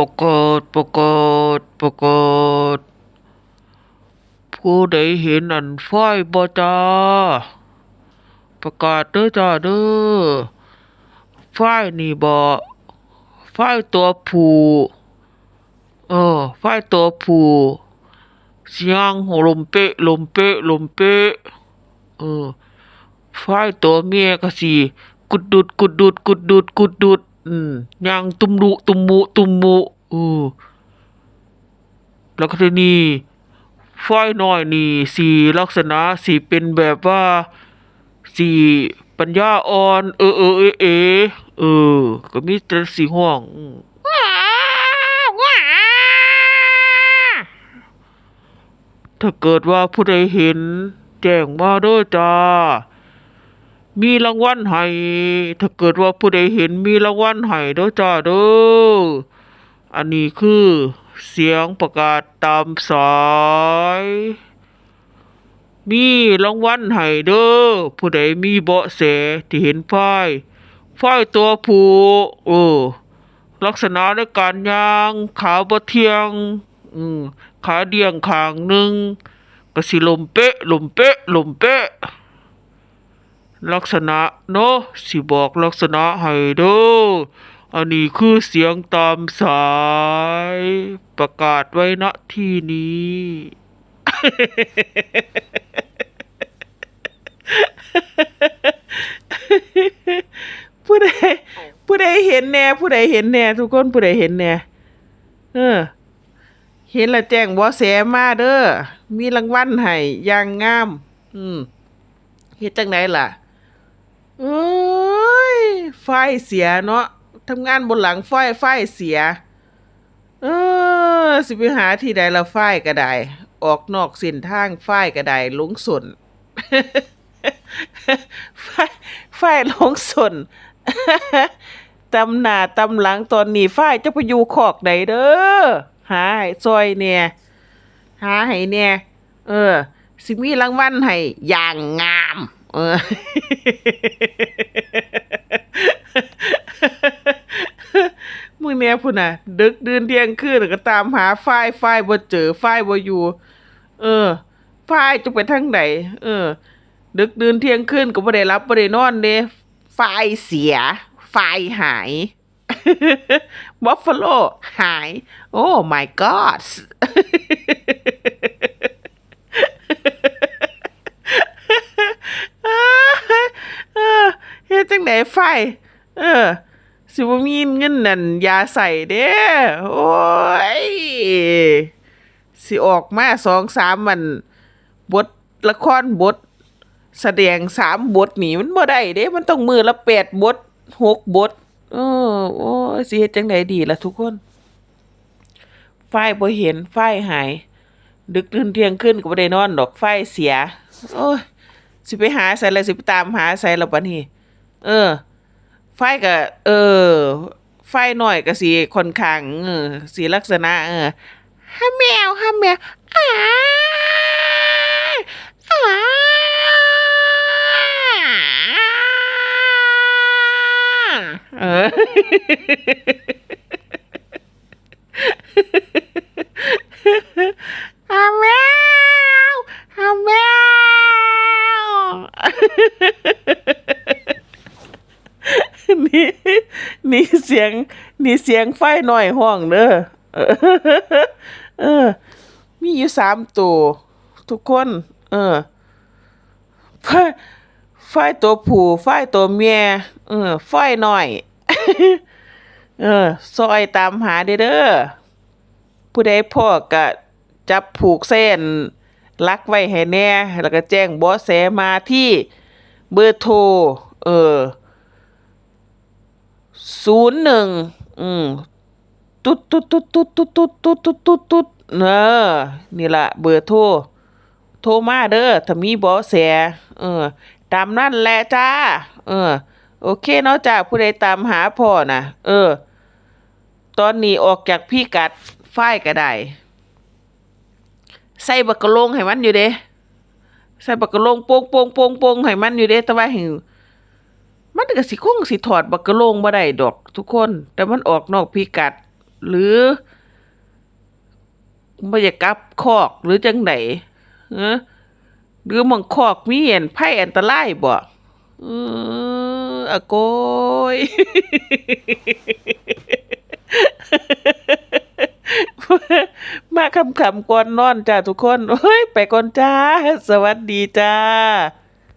ประกาศประกาศประกาศผู้ใดเห็นอันไฟบ่จ้าประกาศเด้อจ้าเด้อไฟนี่บ่ไฟตัวผู้เออไฟตัวผู้เสียงลมเปะลมเปะลมเปะเออไฟตัวเมียก็สิกุดดุดกุดดุดกุดดุดกุดดุด อืมยางตุมรุตุมมุตุมมุเออแล้วก็ทีนี้ไฟน้อยนี่สีลักษณะสีเป็นแบบว่าสีปัญญาอ่อน เออเออเออเออเออ ก็มีแต่สีห้องถ้าเกิดว่าผู้ใดเห็น แจ้งมาด้อจ้า มีรางวัลให้ถ้าเกิดว่าผู้ใดเห็นมีรางวัลให้เด้อจ้าเด้ออันนี้คือเสียงประกาศตามสาย มีรางวัลให้เด้อผู้ใดมีเบาะแสที่เห็นฝ้ายฝ้ายตัวผู้เออลักษณะในการย่างขาบ่เทียง อืมขาเดียงข้างหนึ่งก็สิลมเป๊ะลมเป๊ะลมเป๊ะ ลักษณะเนาะสิบอกลักษณะให้เด้ออันนี้คือเสียงตามสาย ประกาศไว้ณที่นี้ ผู้ใดผู้ใดเห็นแน่ผู้ใดเห็นแน่ทุกคนผู้ใดเห็นแน่เออ เห็นละแจ้งบ่แสมาเด้อมีรางวัลให้อย่างงาม อืมเฮ็ดจังไดล่ะ เอ้ย ไฟเสียเนาะทำงานบนหลังไฟไฟเสีย เออ สิไปหาที่ใดละไฟก็ได้ ออกนอกเส้นทางไฟก็ได้หลงสนไฟไฟลงสนตำหน้าตำหลังตอนนี้ฝ้ายจะไปอยู่ขอกไหนเด้อหาให้ซอยเนี่ยหาให้เนี่ยเออ สิมีรางวัลให้อย่างงา มเออมึงเนี่ยพุ่นน่ะ ดึกดื่นเที่ยงคืนก็ตามหาฝ้ายฝ้ายบ่เจอฝ้ายบ่อยู่ เออฝ้ายจะไปทางไหนเออ ดึกดื่นเที่ยงคืนก็บ่ได้รับบ่ได้นอนเด้ไฟเสียไฟหายบัฟฟาโลหาย โอ้ my god เออ เฮ็ดไฟ เออ สิบ่มีเงินนั่นยาใส่เด้โอ้ย สิออกมาสองสามมันบทละครบท แสดงสามบทนี่มันบ่ได้เด้ มันต้องมือละแปดบทหกบทเออโอ้ยสิเฮ็ดจังไดดีล่ะทุกคนไฟบ่เห็นไฟหาย ดึกดื่นเที่ยงคืนก็บ่ได้นอนดอกไฟเสีย โอ้ยสิไปหาไสแล้วสิไปตามหาไสแล้วบัดนี้ เออ ไฟก็เออ ไฟหน่อยก็สิค่อนข้างเออสิลักษณะ เออฮะแมวฮะแมวอ้าอ้าเออฮะแมวฮะแมว นี่เสียงนี่เสียงไฟหน่อยห้องเด้อเออเออ มีอยู่สามตัว ทุกคน เออไฟไฟตัวผู้ไฟตัวเมียเออไฟหน่อย เออ ซอยตามหาเด้อผู้ใดพ่อก็จับผูกเส้นลักไว้ให้แน่ แล้วก็แจ้งบาะแสมาที่เบอร์โทร เออ ศูนย์หนึ่งอืมตุ๊ดตุ๊ดตุ๊ดตุ๊ดตุ๊ดตุ๊ดตุ๊ดตุ๊ดตุ๊ดตุ๊ดเออนี่ละเบอร์โทร โทรมาเด้อถ้ามีเบาะแสเออ ตามนั่นแหละจ้า เออ โอเคเนาะจ้าผู้ใดตามหาพ่อน่ะเออ ตอนนี้ออกจากพี่กัดฝ้ายก็ได้ใส่บักกะโลงให้มันอยู่เด้ใส่บักกะโลงโป่งโป่งโป่งโป่งให้มันอยู่เด้แต่ว่าให้ มันก็สิคงสิถอดบักกะโลงบ่ได้ดอกทุกคน แต่มันออกนอกพิกัด หรือบ่อยากกลับคอกหรือจังไดเออหรือมองคอกมีอันภัยอันตรายบ่เอออะโกยมาคำๆก่อนนอนจ้าทุกคนโอ้ย ไปก่อนจ้า สวัสดีจ้า